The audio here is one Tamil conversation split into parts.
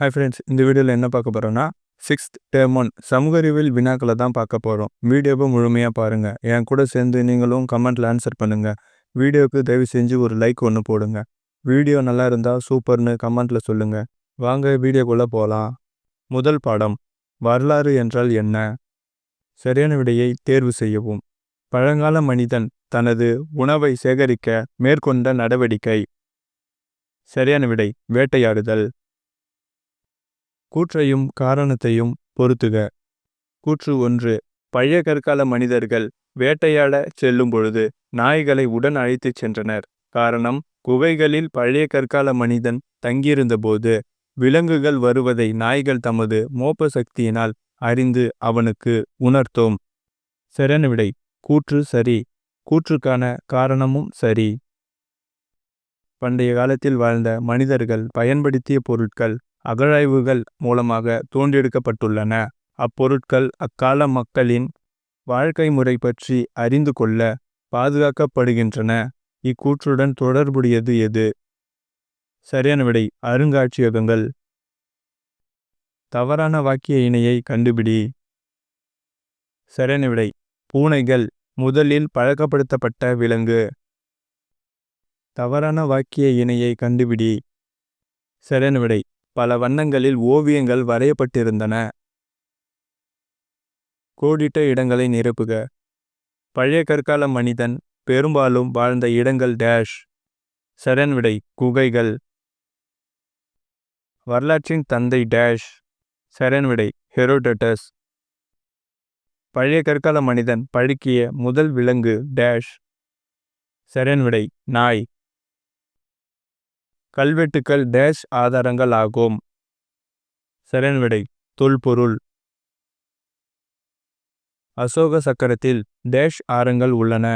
ஹாய் ஃப்ரெண்ட்ஸ் இந்த வீடியோவில் என்ன பார்க்க போகிறோன்னா சிக்ஸ்த் டேர்ம் ஒன் சமூக அறிவியல் வினாக்களை தான் பார்க்க போகிறோம் வீடியோவை முழுமையாக பாருங்கள் என் கூட சேர்ந்து நீங்களும் கமெண்ட்டில் ஆன்சர் பண்ணுங்கள் வீடியோவுக்கு தயவு செஞ்சு ஒரு லைக் ஒன்று போடுங்க. வீடியோ நல்லா இருந்தால் சூப்பர்னு கமெண்ட்டில் சொல்லுங்கள் வாங்க வீடியோக்குள்ளே போகலாம் முதல் பாடம் வரலாறு என்றால் என்ன? சரியான விடையை தேர்வு செய்யவும். பழங்கால மனிதன் தனது உணவை சேகரிக்க மேற்கொண்ட நடவடிக்கை. சரியான விடை வேட்டையாடுதல். கூற்றையும் காரணத்தையும் பொருத்துக கூற்று ஒன்று பழைய கற்கால மனிதர்கள் வேட்டையாட செல்லும் பொழுது நாய்களை உடன் அழைத்துச் சென்றனர். காரணம் குகைகளில் பழைய கற்கால மனிதன் தங்கியிருந்தபோது விலங்குகள் வருவதை நாய்கள் தமது மோப்ப சக்தியினால் அறிந்து அவனுக்கு உணர்த்தும். சரியான விடை கூற்று சரி கூற்றுக்கான காரணமும் சரி. பண்டைய காலத்தில் வாழ்ந்த மனிதர்கள் பயன்படுத்திய பொருட்கள் அகழாய்வுகள் மூலமாக தோண்டெடுக்கப்பட்டுள்ளன. அப்பொருட்கள் அக்கால மக்களின் வாழ்க்கை முறை பற்றி அறிந்து கொள்ள பாதுகாக்கப்படுகின்றன. இக்கூற்றுடன் தொடர்புடையது எது? சரியான விடை அருங்காட்சியகங்கள். தவறான வாக்கிய இணையை கண்டுபிடி. சரியான விடை பூனைகள் முதலில் பழக்கப்படுத்தப்பட்ட விலங்கு. தவறான வாக்கிய இணையை கண்டுபிடி. சரியான விடை பல வண்ணங்களில் ஓவியங்கள் வரையப்பட்டிருந்தன. கோடிட்ட இடங்களை நிரப்புக. பழைய கற்கால மனிதன் பெரும்பாலும் வாழ்ந்த இடங்கள் டேஷ் சரண்விடை குகைகள். வரலாற்றின் தந்தை டேஷ் சரண்விடை ஹெரோடட்டஸ் பழைய கற்கால மனிதன் பழுக்கிய முதல் விலங்கு டேஷ் சரண்விடை நாய். கல்வெட்டுக்கள் டேஷ் ஆதாரங்கள் ஆகும். சரண் விடை தொல்பொருள். அசோக சக்கரத்தில் டேஷ் ஆரங்கள் உள்ளன.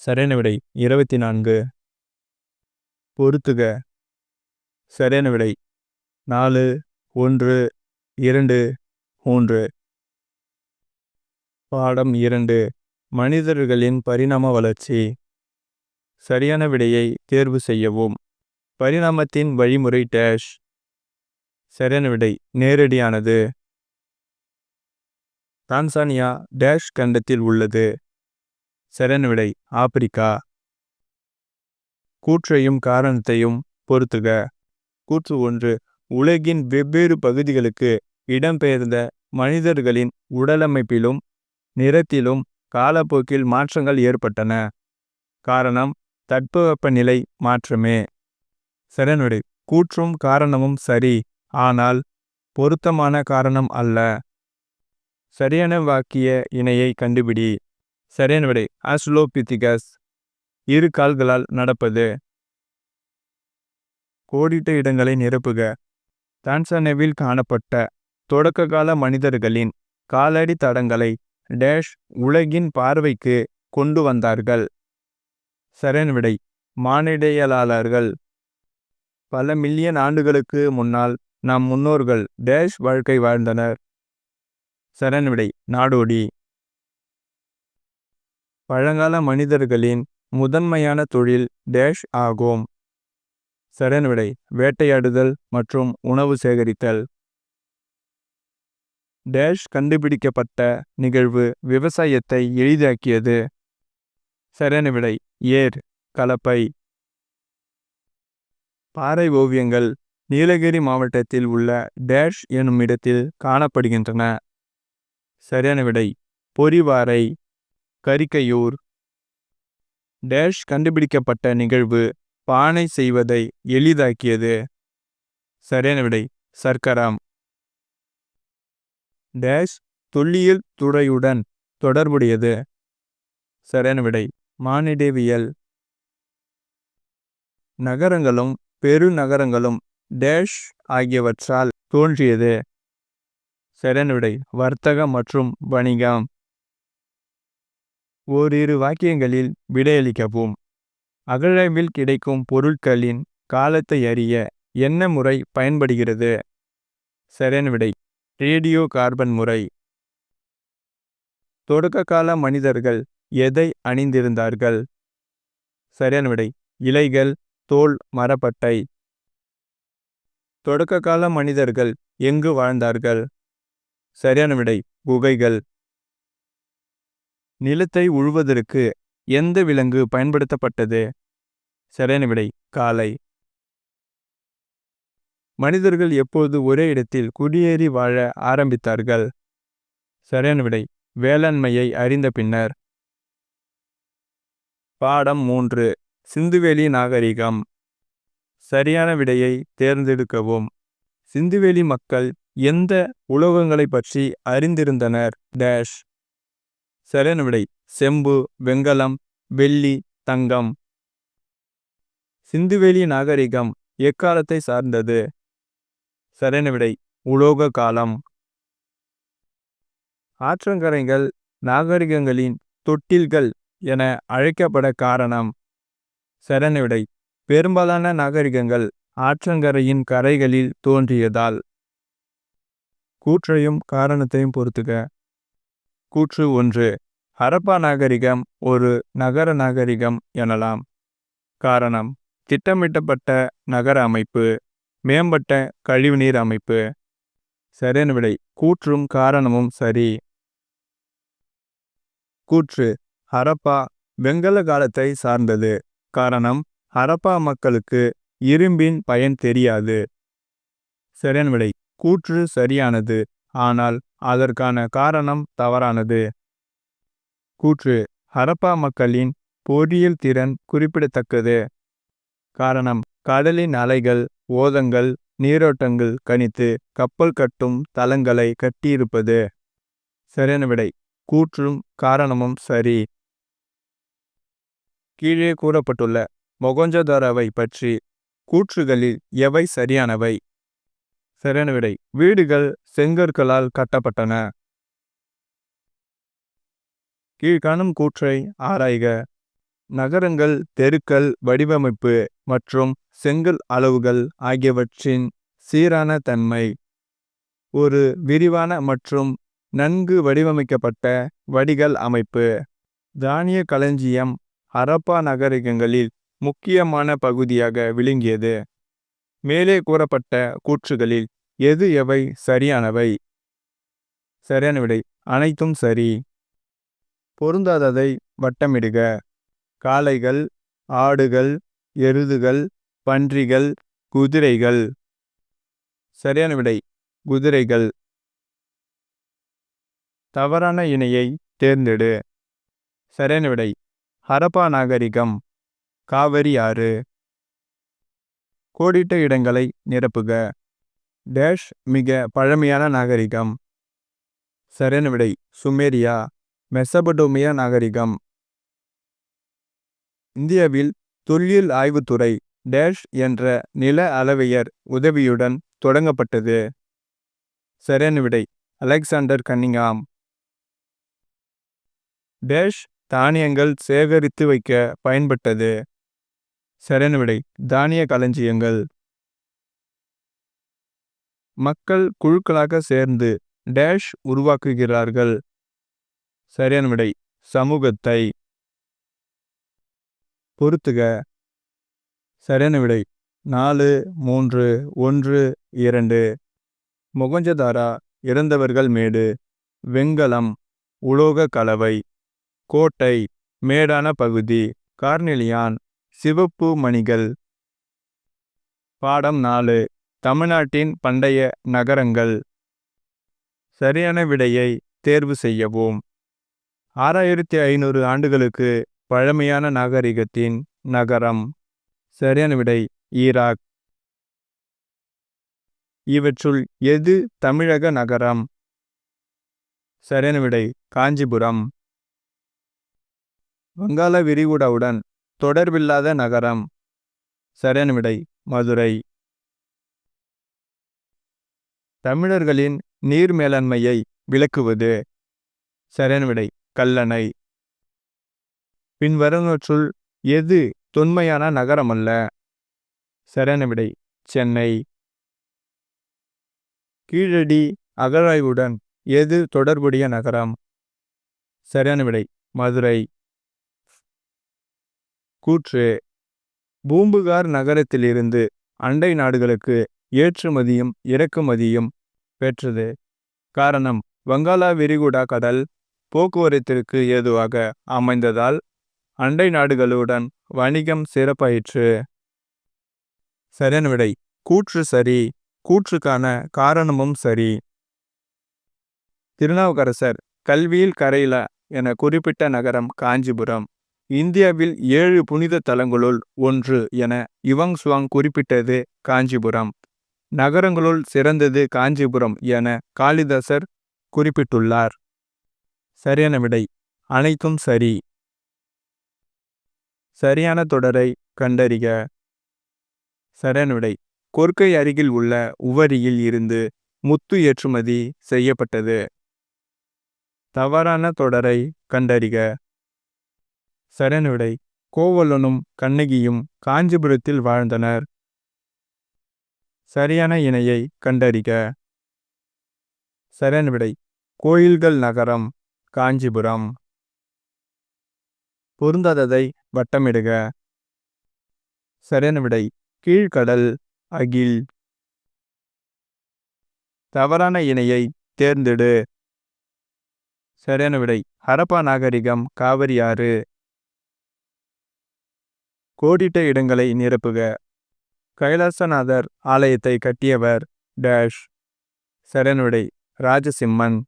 சரண விடை இருபத்தி நான்கு பொருத்துக சரண விடை நாலு ஒன்று இரண்டு மூன்று. பாடம் இரண்டு மனிதர்களின் பரிணாம வளர்ச்சி. சரியான விடையை தேர்வு செய்யவும். பரிணாமத்தின் வழிமுறை டேஷ் சரியான விடை நேரடியானது. தான்சானியா டேஷ் கண்டத்தில் உள்ளது. சரியான விடை ஆப்பிரிக்கா. கூற்றையும் காரணத்தையும் பொறுத்துக. கூற்று ஒன்று உலகின் வெவ்வேறு பகுதிகளுக்கு இடம்பெயர்ந்த மனிதர்களின் உடலமைப்பிலும் நிறத்திலும் காலப்போக்கில் மாற்றங்கள் ஏற்பட்டன. காரணம் தட்பவெப்பநிலை மாற்றமே. சரணவிடை கூற்றும் காரணமும் சரி ஆனால் பொருத்தமான காரணம் அல்ல. சரியான வாக்கிய இணையை கண்டுபிடி. சரியான விடை ஆஸ்லோபித்திகஸ் இரு கால்களால் நடப்பது. கோடிட்ட இடங்களை நிரப்புக. தான்சானேவில் காணப்பட்ட தொடக்ககால மனிதர்களின் காலடி தடங்களை டேஷ் உலகின் பார்வைக்கு கொண்டு வந்தார்கள். சரண் விடை மானிடையலாளர்கள் பல மில்லியன் ஆண்டுகளுக்கு முன்னால் நம் முன்னோர்கள் டேஷ் வாழ்க்கை வாழ்ந்தனர். சரண்விடை நாடோடி. பழங்கால மனிதர்களின் முதன்மையான தொழில் டேஷ் ஆகும். சரண்விடை வேட்டையாடுதல் மற்றும் உணவு சேகரித்தல். டேஷ் கண்டுபிடிக்கப்பட்ட நிகழ்வு விவசாயத்தை எளிதாக்கியது. சரணவிடை ஏர் கலப்பை. பாறை ஓவியங்கள் நீலகிரி மாவட்டத்தில் உள்ள டேஷ் எனும் இடத்தில் காணப்படுகின்றன. சரியான விடை பொறிவாரை கரிக்கையூர். டேஷ் கண்டுபிடிக்கப்பட்ட நிகழ்வு பானை செய்வதை எளிதாக்கியது. சரியான விடை சர்க்கராம். டேஷ் தொல்லியல் துறையுடன் தொடர்புடையது. சரியான விடை மானிடவியல். நகரங்களும் பெருநகரங்களும் டேஷ் ஆகியவற்றால் தோன்றியது. விடை வர்த்தக மற்றும் வணிகம். ஓரிரு வாக்கியங்களில் விடையளிக்கவும். அகழவில் கிடைக்கும் பொருட்களின் காலத்தை அறிய என்ன முறை பயன்படுகிறது? செரன்விடை ரேடியோ கார்பன் முறை. தொடக்க கால மனிதர்கள் எதை அணிந்திருந்தார்கள்? சரியான விடை இலைகள் தோல் மரப்பட்டை. தொடக்ககால மனிதர்கள் எங்கு வாழ்ந்தார்கள்? சரியான விடை குகைகள். நிலத்தை உழுவதற்கு எந்த விலங்கு பயன்படுத்தப்பட்டது? சரியான விடை காளை மனிதர்கள் எப்போது ஒரே இடத்தில் குடியேறி வாழ ஆரம்பித்தார்கள்? சரியான விடை வேளாண்மையை அறிந்த பின்னர். பாடம் மூன்று. சிந்துவெளி நாகரிகம். சரியான விடையை தேர்ந்தெடுக்கவும். சிந்துவெளி மக்கள் எந்த உலோகங்களை பற்றி அறிந்திருந்தனர்? டேஷ். சரியான விடை. செம்பு வெங்கலம் வெள்ளி தங்கம். சிந்துவெளி நாகரிகம் எக்காலத்தை சார்ந்தது? சரியான விடை. உலோக காலம். ஆற்றங்கரைகள் நாகரிகங்களின் தொட்டில்கள் என அழைக்கப்பட காரணம். சரியான பெரும்பாலான நாகரிகங்கள் ஆற்றங்கரையின் கரைகளில் தோன்றியதால் கூற்றையும் காரணத்தையும் பொறுத்துக. கூற்று ஒன்று ஹரப்பா நாகரிகம் ஒரு நகர நாகரிகம் எனலாம். காரணம் திட்டமிட்டப்பட்ட நகர அமைப்பு மேம்பட்ட கழிவுநீர் அமைப்பு. சரியான விடை கூற்றும் காரணமும் சரி. கூற்று ஹரப்பா வெங்கல காலத்தை சார்ந்தது. காரணம் ஹரப்பா மக்களுக்கு இரும்பின் பயன் தெரியாது. சரியான விடை கூற்று சரியானது ஆனால் அதற்கான காரணம் தவறானது. கூற்று ஹரப்பா மக்களின் பொறியியல் திறன் குறிப்பிடத்தக்கது. காரணம் கடலின் அலைகள் ஓதங்கள் நீரோட்டங்கள் கணித்து கப்பல் கட்டும் தளங்களை கட்டியிருப்பது. சரியான விடை கூற்றும் காரணமும் சரி. கீழே கூறப்பட்டுள்ள மொகஞ்சதாராவை பற்றி கூற்றுகளில் எவை சரியானவை? சரியான விடை. வீடுகள் செங்கற்களால் கட்டப்பட்டன. கீழ்காணும் கூற்றை ஆராய்க. நகரங்கள் தெருக்கள் வடிவமைப்பு மற்றும் செங்கல் அளவுகள் ஆகியவற்றின் சீரான தன்மை. ஒரு விரிவான மற்றும் நன்கு வடிவமைக்கப்பட்ட வடிகள் அமைப்பு. தானிய களஞ்சியம் ஹரப்பா நகரிகங்களில் முக்கியமான பகுதியாக விளங்கியது. மேலே கூறப்பட்ட கூற்றுகளில் எது எவை சரியானவை? சரியான விடை அனைத்தும் சரி. பொருந்தாததை வட்டமிடுக. காளைகள் ஆடுகள் எருதுகள் பன்றிகள் குதிரைகள். சரியான விடை குதிரைகள். தவறான இணையை தேர்ந்தெடு. சரியான விடை ஹரப்பா நாகரிகம். காவிரி ஆறு. கோடிட்ட இடங்களை நிரப்புக. டேஷ் மிக பழமையான நாகரிகம். சரியான விடை சுமேரியா மெசபடோமியா நாகரிகம். இந்தியாவில் தொல்லியல் ஆய்வுத்துறை டேஷ் என்ற நில அளவையர் உதவியுடன் தொடங்கப்பட்டது. சரியான விடை அலெக்சாண்டர் கன்னிங்காம். டேஷ் தானியங்கள் சேகரித்து வைக்க பயன்பட்டது. சரியான விடை தானிய களஞ்சியங்கள். மக்கள் குழுக்களாக சேர்ந்து டேஷ் உருவாக்குகிறார்கள். சரியான விடை சமூகத்தை. பொறுத்துக சரியான விடை நாலு மூன்று ஒன்று இரண்டு. மொகஞ்சதாரா இறந்தவர்கள் மேடு. வெண்கலம் உலோக கலவை. கோட்டை மேடான பகுதி கார்னிலியான் சிவப்பு மணிகள். பாடம் நாலு. தமிழ்நாட்டின் பண்டைய நகரங்கள். சரியான விடையை தேர்வு செய்யவும். ஆறாயிரத்தி ஐநூறு ஆண்டுகளுக்கு பழமையான நாகரிகத்தின் நகரம். சரியான விடை ஈராக். இவற்றுள் எது தமிழக நகரம்? சரியான விடை காஞ்சிபுரம். வங்காள விரிகுடாவுடன் தொடர்பில்லாத நகரம். சரியான விடை மதுரை. தமிழர்களின் நீர் மேலாண்மையை விளக்குவது. சரியான விடை கல்லணை. பின்வருவற்றுள் எது தொன்மையான நகரம் அல்ல சரியான விடை சென்னை. கீழடி அகழாய்வுடன் எது தொடர்புடைய நகரம்? சரியான விடை மதுரை. கூற்று பூம்புகார் நகரத்திலிருந்து அண்டை நாடுகளுக்கு ஏற்றுமதியும் இறக்குமதியும் பெற்றது. காரணம் வங்காளா விரிகுடா கடல் போக்குவரத்திற்கு ஏதுவாக அமைந்ததால் அண்டை நாடுகளுடன் வணிகம் சிறப்பாயிற்று. சரியான விடை கூற்று சரி கூற்றுக்கான காரணமும் சரி. திருநாவுக்கரசர் கல்வியில் கரையில என குறிப்பிட்ட நகரம் காஞ்சிபுரம். இந்தியாவில் ஏழு புனித தலங்களுள் ஒன்று என இவங் சுவாங் குறிப்பிட்டது காஞ்சிபுரம். நகரங்களுள் சிறந்தது காஞ்சிபுரம் என காளிதாசர் குறிப்பிட்டுள்ளார். சரியான விடை. அனைத்தும் சரி. சரியான தொடரை கண்டறிக. சரியான விடை. கொர்க்கை அருகில் உள்ள உவரியில் இருந்து முத்து ஏற்றுமதி செய்யப்பட்டது. தவறான தொடரை கண்டறிக. சரணுடை கோவலனும் கண்ணகியும் காஞ்சிபுரத்தில் வாழ்ந்தனர். சரியான இணையை கண்டறிக. சரியான கோயில்கள் நகரம் காஞ்சிபுரம். பொருந்தாததை வட்டமிடுக. சரியான கீழ்கடல் அகில். தவறான இணையை தேர்ந்தெடு. சரியான விடை ஹரப்பா நாகரிகம் காவிரி ஆறு. கோடிட்ட இடங்களை நிரப்புக. கைலாசநாதர் ஆலயத்தை கட்டியவர் டேஷ். சரணுடை ராஜசிம்மன்.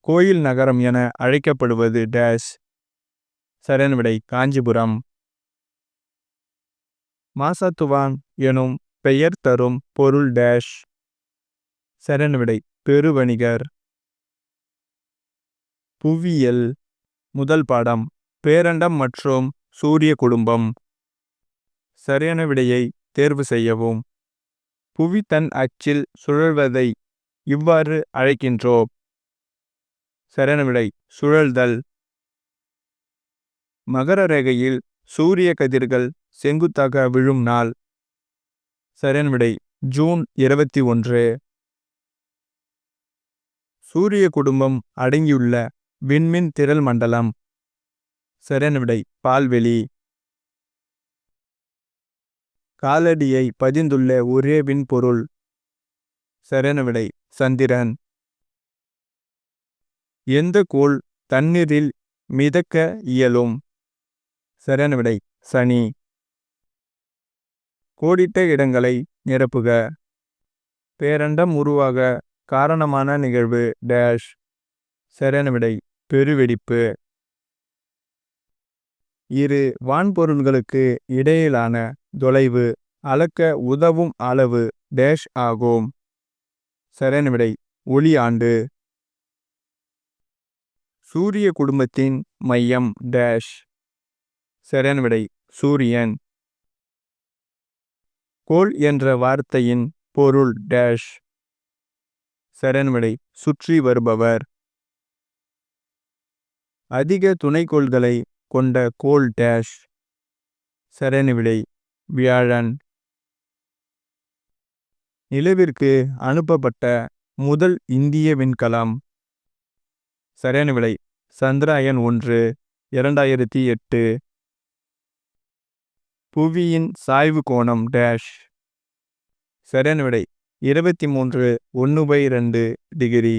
கோயில் நகரம் என அழைக்கப்படுவது டேஷ். சரியான காஞ்சிபுரம். மாசத்துவான் எனும் பெயர் தரும் பொருள் டேஷ். சரியான பெருவணிகர். புவியியல் முதல் பாடம். பேரண்டம் மற்றும் சூரிய குடும்பம். சரியான விடையை தேர்வு செய்யவும். புவி தன் அச்சில் சுழல்வதை இவ்வாறு அழைக்கின்றோம். சரியான விடை சுழல்தல். மகர ரேகையில் சூரிய கதிர்கள் செங்குத்தாக விழும் நாள். சரியான விடை ஜூன் இருபத்தி ஒன்று. சூரிய குடும்பம் அடங்கியுள்ள விண்மின் திரள் மண்டலம். சரியான விடை பால்வெளி. காலடியை பதிந்துள்ள ஒரே விண்பொருள். சரியான விடை சந்திரன். எந்த கோள் தண்ணீரில் மிதக்க இயலும்? சரியான விடை சனி. கோடிட்ட இடங்களை நிரப்புக. பேரண்டம் உருவாக காரணமான நிகழ்வு டேஷ். சரியான விடை பெருவெடிப்பு. இரு வான்பொருள்களுக்கு இடையிலான தொலைவு அளக்க உதவும் அளவு டேஷ் ஆகும். சரியான விடை ஒளி ஆண்டு. சூரிய குடும்பத்தின் மையம் டேஷ் சரியான விடை சூரியன். கோல் என்ற வார்த்தையின் பொருள் டேஷ் சரியான விடை சுற்றி வருபவர். அதிக துணைக்கோள்களை கொண்ட கோல் டேஷ் சரியான விடை வியாழன். நிலவிற்கு அனுப்பப்பட்ட முதல் இந்திய விண்கலம் சரியான விடை சந்திராயன் ஒன்று இரண்டாயிரத்தி எட்டு. புவியின் சாய்வு கோணம் டேஷ் சரியான விடை இருபத்தி மூன்று ஒன்று பை ரெண்டு டிகிரி.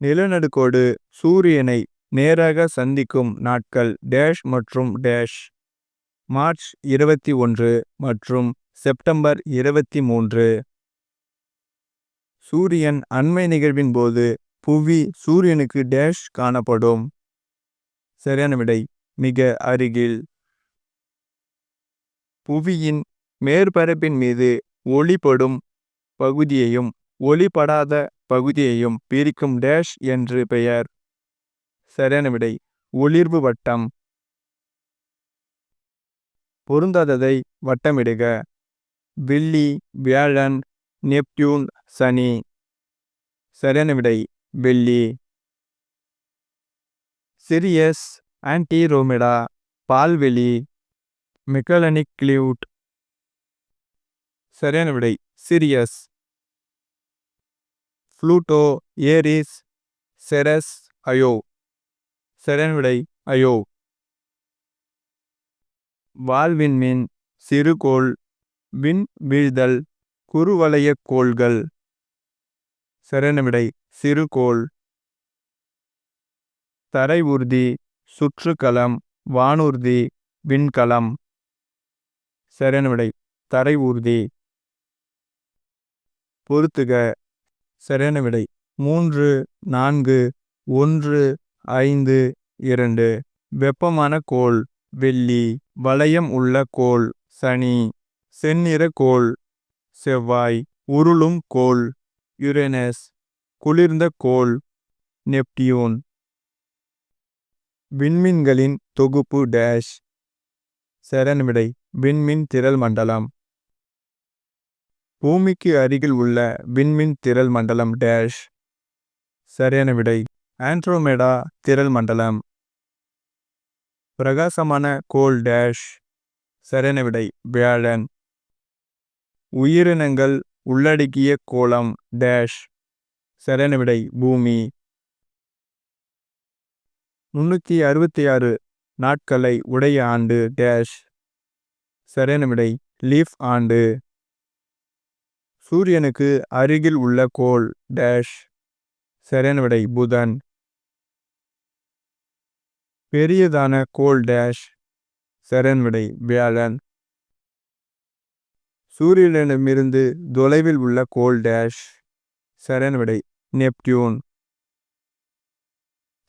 நிலநடுக்கோடு சூரியனை நேராக சந்திக்கும் நாட்கள் டேஷ் மற்றும் டேஷ். மார்ச் இருபத்தி ஒன்று மற்றும் செப்டம்பர் இருபத்தி மூன்று. சூரியன் அண்மை நிகழ்வின் போது புவி சூரியனுக்கு டேஷ் காணப்படும். சரியான விடை மிக அருகில். புவியின் மேற்பரப்பின் மீது ஒளிப்படும் பகுதியையும் ஒளிப்படாத பகுதியையும் பிரிக்கும் டேஷ் என்று பெயர். சரியான விடை ஒளிர்வு வட்டம். பொருந்தாததை வட்டமிடுக. வெள்ளி வியாழன் நெப்டியூன் சனி. சரியான விடை வெள்ளி. Sirius Andromeda பால்வெளி. Magellanic cloud. சரியான விடை Sirius. Pluto Eris Ceres Io. சரியான விடை. அயோ வால்விண்மீன் சிறுகோள் விண் வீழ்தல் குறுவளைய கோள்கள். சரியான விடை சிறுகோள் தரை ஊர்தி சுற்றுக்களம் வானூர்தி விண்கலம் சரியான விடை தரை ஊர்தி. பொறுத்துக. சரியான விடை மூன்று நான்கு ஒன்று ஐந்து இரண்டு. வெப்பமான கோள் வெள்ளி. வளையம் உள்ள கோள் சனி. செந்நிற கோள் செவ்வாய். உருளும் கோள் யுரேனஸ். குளிர்ந்த கோள் நெப்டியூன். விண்மீன்களின் தொகுப்பு டேஷ். சரண் விண்மீன் திரள் மண்டலம். பூமிக்கு அருகில் உள்ள விண்மீன் திரள் மண்டலம் டேஷ். சரியான விடை ஆண்ட்ரோமேடா திரள் மண்டலம். பிரகாசமான கோல் டேஷ். சரணவிடை வியாழன். உயிரினங்கள் உள்ளடக்கிய கோளம் டேஷ். சரணவிடை பூமி. முன்னூற்றி அறுபத்தி ஆறு நாட்களை உடைய ஆண்டு டேஷ். சரணவிடை லீஃப் ஆண்டு. சூரியனுக்கு அருகில் உள்ள கோல் டேஷ். சரணவிடை புதன். பெரியதான கோல் டேஷ் சரியான வியாழன் சூரியனிடமிருந்து தொலைவில் உள்ள கோல் டேஷ் சரியான நெப்டியூன்.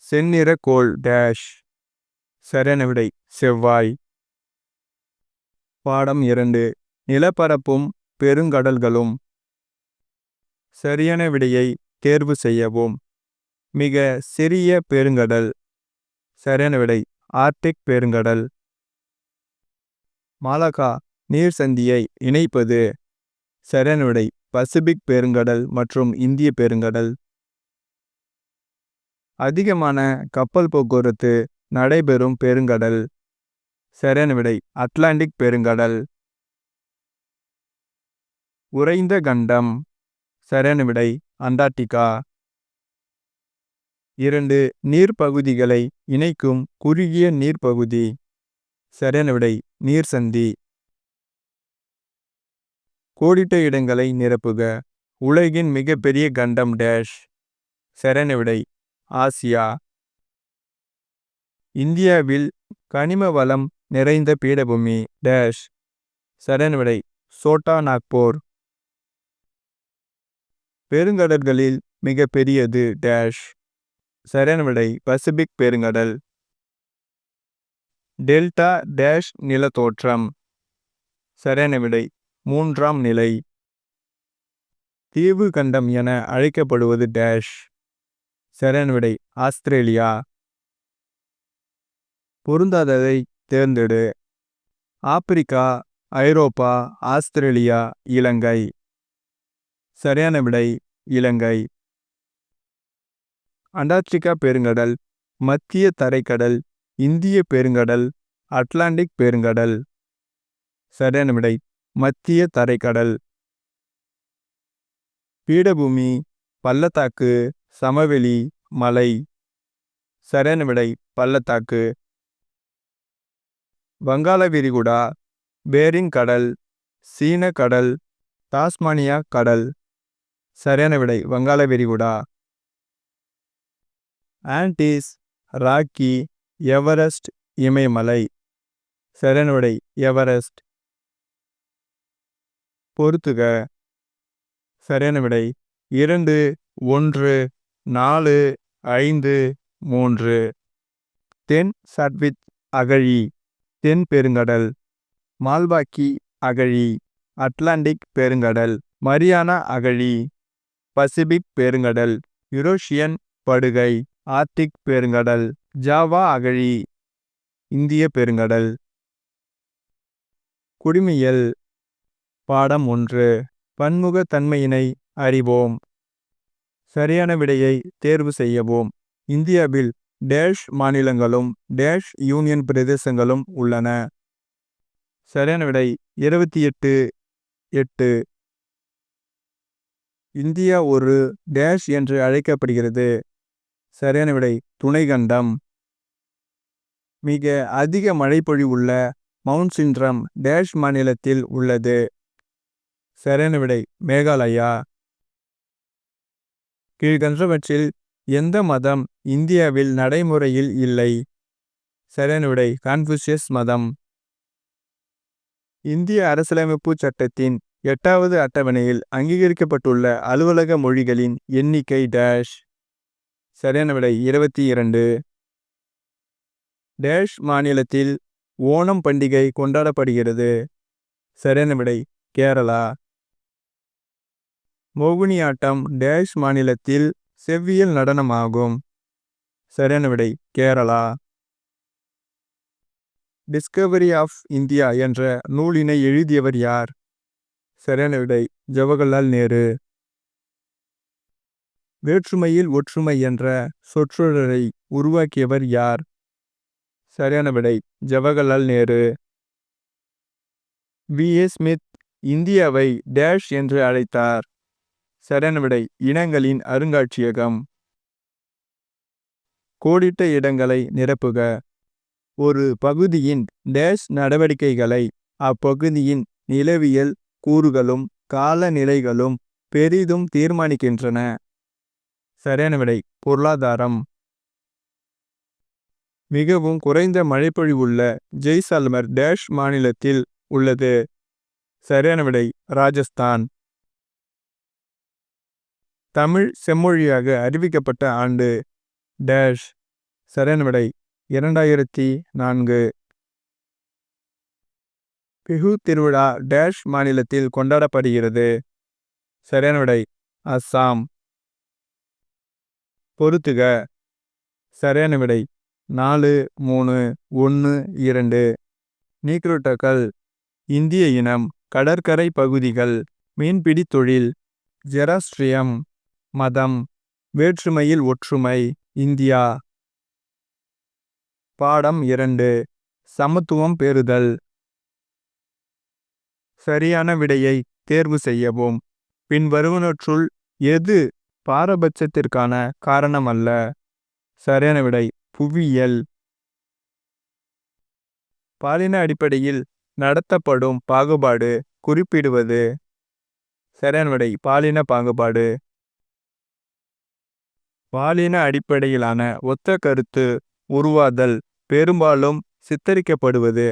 செந்நிற கோல் டேஷ் சரணவிடை செவ்வாய். பாடம் இரண்டு நிலப்பரப்பும் பெருங்கடல்களும். சரியான விடையை தேர்வு செய்யவும். மிக சிறிய பெருங்கடல். சரியான விடை. ஆர்டிக் பெருங்கடல். மாலகா நீர் சந்தியை இணைப்பது. சரியான விடை பசிபிக் பெருங்கடல் மற்றும் இந்திய பெருங்கடல். அதிகமான கப்பல் போக்குவரத்து நடைபெறும் பெருங்கடல். சரியான விடை அட்லாண்டிக் பெருங்கடல். உறைந்த கண்டம். சரியான விடை அண்டார்டிகா. இரண்டு நீர்ப்பகுதிகளை இணைக்கும் குறுகிய நீர்ப்பகுதி. சரியான விடை நீர்சந்தி. கோடிட்ட இடங்களை நிரப்புக. உலகின் மிகப்பெரிய கண்டம் டேஷ். சரியான விடை ஆசியா. இந்தியாவில் கனிம வளம் நிறைந்த பீடபூமி டேஷ். சரியான விடை சோட்டா நாக்பூர். பெருங்கடல்களில் மிக பெரியது டேஷ். சரியான விடை பசிபிக் பெருங்கடல். டெல்டா டேஷ் நிலத்தோற்றம். சரியான விடை மூன்றாம் நிலை. தீவு கண்டம் என அழைக்கப்படுவது டேஷ். சரியான விடை ஆஸ்திரேலியா. பொருந்தாததை தேர்ந்தெடு. ஆப்பிரிக்கா ஐரோப்பா ஆஸ்திரேலியா இலங்கை. சரியான விடை இலங்கை. அண்டார்டிகா பெருங்கடல் மத்திய தரைக்கடல் இந்திய பெருங்கடல் அட்லாண்டிக் பெருங்கடல். சரியான விடை மத்திய தரைக்கடல். பீடபூமி பள்ளத்தாக்கு சமவெளி மலை. சரியான விடை பள்ளத்தாக்கு. வங்காள விரிகுடா பேரிங் கடல் சீன கடல் டாஸ்மானியா கடல். சரியான விடை வங்காள விரிகுடா ஆன்டிஸ் ராக்கி எவரெஸ்ட் இமயமலை சரியான எவரெஸ்ட். பொறுத்துக சரியான விடை இரண்டு ஒன்று நாலு ஐந்து மூன்று. தென் சட்வித் அகழி தென் பெருங்கடல். மால்பாக்கி அகழி அட்லாண்டிக் பெருங்கடல். மரியானா அகழி பசிபிக் பெருங்கடல். யுரோஷியன் படுகை. ஆர்டிக் பெருங்கடல் ஜாவா அகழி இந்திய பெருங்கடல். குடிமியல் பாடம் ஒன்று. பன்முகத்தன்மையினை அறிவோம். சரியான விடையை தேர்வு செய்யவும். இந்தியாவில் டேஷ் மாநிலங்களும் டேஷ் யூனியன் பிரதேசங்களும் உள்ளன. சரியான விடை இருபத்தி எட்டு எட்டு. இந்தியா ஒரு டேஷ் என்று அழைக்கப்படுகிறது. சரியான விடை துணைக்கண்டம். மிக அதிக மழைப்பொழிவுள்ள மவுண்ட் சிண்ட்ரம் டேஷ் மாநிலத்தில் உள்ளது. சரியான விடை மேகாலயா. கீழ்கன்றவற்றில் எந்த மதம் இந்தியாவில் நடைமுறையில் இல்லை? சரியான விடை கான்ஃபூசியஸ் மதம். இந்திய அரசியலமைப்பு சட்டத்தின் எட்டாவது அட்டவணையில் அங்கீகரிக்கப்பட்டுள்ள அலுவலக மொழிகளின் எண்ணிக்கை டேஷ் சரியான விடை இருபத்தி இரண்டு. டேஷ் மாநிலத்தில் ஓணம் பண்டிகை கொண்டாடப்படுகிறது. சரியான விடை கேரளா. மோகினியாட்டம் டேஷ் மாநிலத்தில் செவ்வியல் நடனமாகும். சரியான விடை கேரளா. டிஸ்கவரி ஆஃப் இந்தியா என்ற நூலினை எழுதியவர் யார்? சரியான விடை ஜவஹர்லால் நேரு. வேற்றுமையில் ஒற்றுமை என்ற சொற்றொடரை உருவாக்கியவர் யார்? சரியான விடை Jawaharlal Nehru. V. A. Smith இந்தியாவை டேஷ் என்று அழைத்தார். சரியான விடை இனங்களின் அருங்காட்சியகம். கோடிட்ட இடங்களை நிரப்புக. ஒரு பகுதியின் டேஷ் நடவடிக்கைகளை அப்பகுதியின் நிலவியல் கூறுகளும் காலநிலைகளும் பெரிதும் தீர்மானிக்கின்றன. சரியான விடை. பொருளாதாரம். மிகவும் குறைந்த மழைப்பொழிவுள்ள ஜெய்சால்மர் டேஷ் மாநிலத்தில் உள்ளது. சரியான விடை ராஜஸ்தான். தமிழ் செம்மொழியாக அறிவிக்கப்பட்ட ஆண்டு. டேஷ். சரியான விடை இரண்டாயிரத்தி நான்கு. பிஹு திருவிழா டேஷ் மாநிலத்தில் கொண்டாடப்படுகிறது. சரியான விடை அஸ்ஸாம் பொறுத்துக சரியான விடை. நாலு மூணு ஒன்று இரண்டு. நீக்ரோட்டக்கள் இந்திய இனம். கடற்கரை பகுதிகள். மீன்பிடி தொழில். ஜெராஸ்ட்ரியம். மதம். வேற்றுமையில் ஒற்றுமை. இந்தியா. பாடம் இரண்டு. சமத்துவம் பெறுதல். சரியான விடையை தேர்வு செய்யவும். பின்வருவனற்றுள் எது பாரபட்சத்திற்கான காரணம் அல்ல சரியான விடை புவியியல். பாலின அடிப்படையில் நடத்தப்படும் பாகுபாடு குறிப்பிடுவது. சரியான விடை பாலின பாகுபாடு. பாலின அடிப்படையிலான ஒத்த கருத்து உருவாதல் பெரும்பாலும் சித்தரிக்கப்படுவது.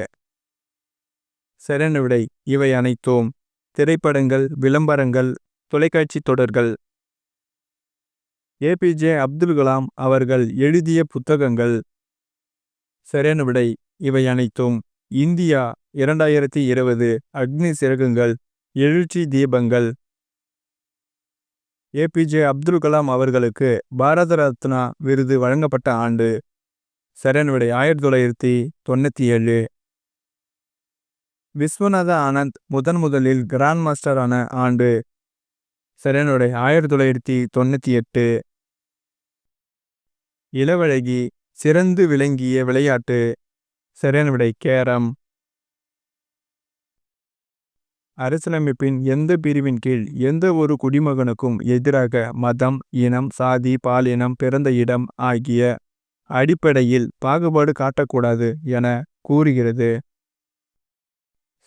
சரியான விடை இவை அனைத்தும் திரைப்படங்கள் விளம்பரங்கள் தொலைக்காட்சி தொடர்கள். ஏபிஜே அப்துல் கலாம் அவர்கள் எழுதிய புத்தகங்கள். சரியான விடை. இவை அனைத்தும் இந்தியா இரண்டாயிரத்தி இருபது அக்னி சிறகுங்கள் எழுச்சி தீபங்கள். ஏபிஜே அப்துல் கலாம் அவர்களுக்கு பாரத ரத்னா விருது வழங்கப்பட்ட ஆண்டு. சரியான விடை ஆயிரத்தி தொள்ளாயிரத்தி தொண்ணூற்றி ஏழு. விஸ்வநாத ஆனந்த் முதன் முதலில் கிராண்ட் மாஸ்டரான ஆண்டு. சரணுடைய ஆயிரத்தி தொள்ளாயிரத்தி தொண்ணூற்றி எட்டு. இளவழகி சிறந்து விளங்கிய விளையாட்டு சரணுடைய கேரம். அரசியலமைப்பின் எந்த பிரிவின் கீழ் எந்த ஒரு குடிமகனுக்கும் எதிராக மதம் இனம் சாதி பாலினம் பிறந்த இடம் ஆகிய அடிப்படையில் பாகுபாடு காட்டக்கூடாது என கூறுகிறது.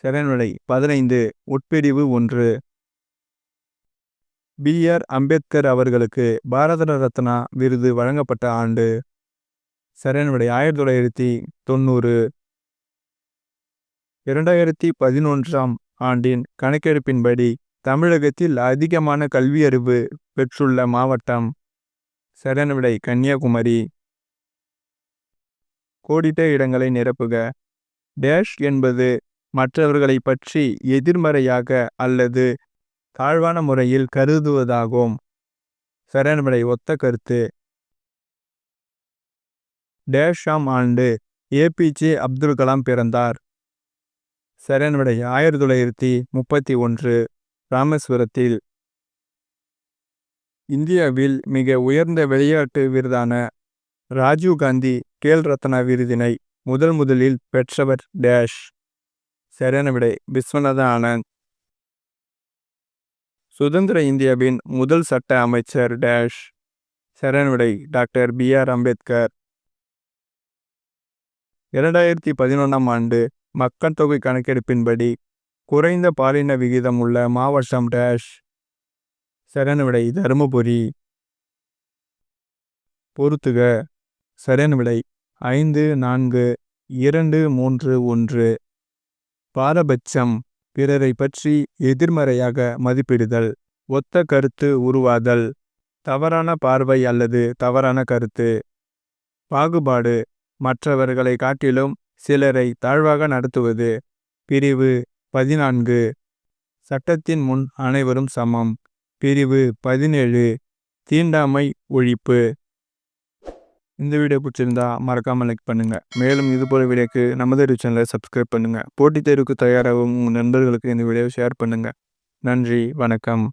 சரணுடை பதினைந்து உட்பிரிவு ஒன்று. பி. ஆர். அம்பேத்கர் அவர்களுக்கு பாரத ரத்னா விருது வழங்கப்பட்ட ஆண்டு சரணவிடை ஆயிரத்தி தொள்ளாயிரத்தி தொண்ணூறு. இரண்டாயிரத்தி பதினொன்றாம் ஆண்டின் கணக்கெடுப்பின்படி தமிழகத்தில் அதிகமான கல்வியறிவு பெற்றுள்ள மாவட்டம் சரணவிடை கன்னியாகுமரி. கோடிட்ட இடங்களை நிரப்புக. டேஷ் என்பது மற்றவர்களை பற்றி எதிர்மறையாக அல்லது தாழ்வான முறையில் கருதுவதாகும். சரணவிடை ஒத்த கருத்து. டேஷாம் ஆண்டு. ஏபிஜே அப்துல் கலாம் பிறந்தார். சரணமடை ஆயிரத்தி தொள்ளாயிரத்தி முப்பத்தி ஒன்று ராமேஸ்வரத்தில். இந்தியாவில் மிக உயர்ந்த விளையாட்டு விருதான ராஜீவ் காந்தி கேல் ரத்னா விருதினை முதல் முதலில் பெற்றவர் டேஷ். சரணவிடை விஸ்வநாத ஆனந்த். சுதந்திர இந்தியாவின் முதல் சட்ட அமைச்சர் டேஷ் சரியான டாக்டர் பி ஆர் அம்பேத்கர். இரண்டாயிரத்தி பதினொன்றாம் ஆண்டு மக்கள் தொகை கணக்கெடுப்பின்படி குறைந்த பாலின விகிதம் உள்ள மாவட்டம் டேஷ் சரியான தருமபுரி. பொறுத்துக சரியான ஐந்து நான்கு இரண்டு மூன்று ஒன்று. பாரபட்சம் பிறரை பற்றி எதிர்மறையாக மதிப்பிடுதல் ஒத்த கருத்து உருவாதல் தவறான பார்வை அல்லது தவறான கருத்து. பாகுபாடு மற்றவர்களை காட்டிலும் சிலரை தாழ்வாக நடத்துவது. பிரிவு பதினான்கு. சட்டத்தின் முன் அனைவரும் சமம். பிரிவு பதினேழு. தீண்டாமை ஒழிப்பு. இந்த வீடியோ பிடிச்சிருந்தா மறக்காமல் லைக் பண்ணுங்கள் மேலும் இது போல வீடியோக்கு நமது சேனலை சப்ஸ்கிரைப் பண்ணுங்கள் போட்டித் தேர்வுக்கு தயாராகவும் உங்கள் நண்பர்களுக்கு இந்த வீடியோவை ஷேர் பண்ணுங்கள் நன்றி வணக்கம்.